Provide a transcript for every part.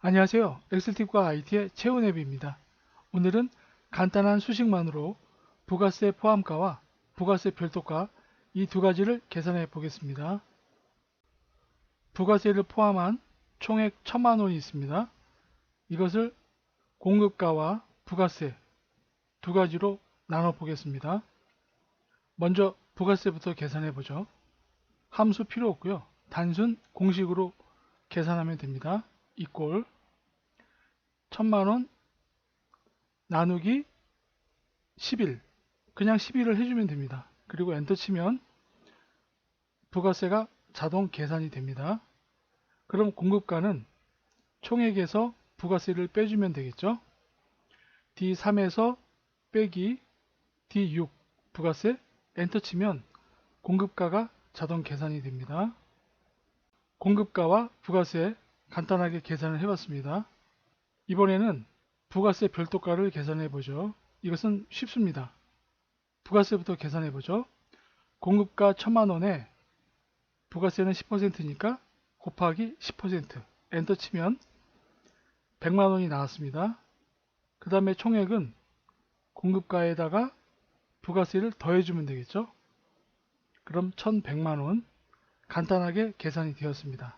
안녕하세요. 엑셀팁과 IT의 채운앱입니다. 오늘은 간단한 수식만으로 부가세 포함가와 부가세 별도가 이 두 가지를 계산해 보겠습니다. 부가세를 포함한 총액 천만 원이 있습니다. 이것을 공급가와 부가세 두 가지로 나눠 보겠습니다. 먼저 부가세부터 계산해 보죠. 함수 필요 없고요. 단순 공식으로 계산하면 됩니다. 이꼴 천만원 나누기 11 그냥 11을 해주면 됩니다. 그리고 엔터 치면 부가세가 자동 계산이 됩니다. 그럼 공급가는 총액에서 부가세를 빼주면 되겠죠. D3에서 빼기 D6 부가세 엔터 치면 공급가가 자동 계산이 됩니다. 공급가와 부가세 간단하게 계산을 해봤습니다. 이번에는 부가세 별도가를 계산해 보죠. 이것은 쉽습니다. 부가세부터 계산해 보죠. 공급가 1000만원에 부가세는 10%니까 곱하기 10% 엔터 치면 100만원이 나왔습니다. 그 다음에 총액은 공급가에다가 부가세를 더해주면 되겠죠. 그럼 1100만원 간단하게 계산이 되었습니다.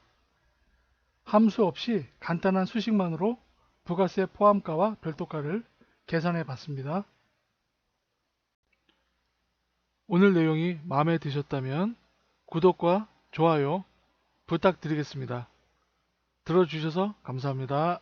함수 없이 간단한 수식만으로 부가세 포함가와 별도가를 계산해 봤습니다. 오늘 내용이 마음에 드셨다면 구독과 좋아요 부탁드리겠습니다. 들어주셔서 감사합니다.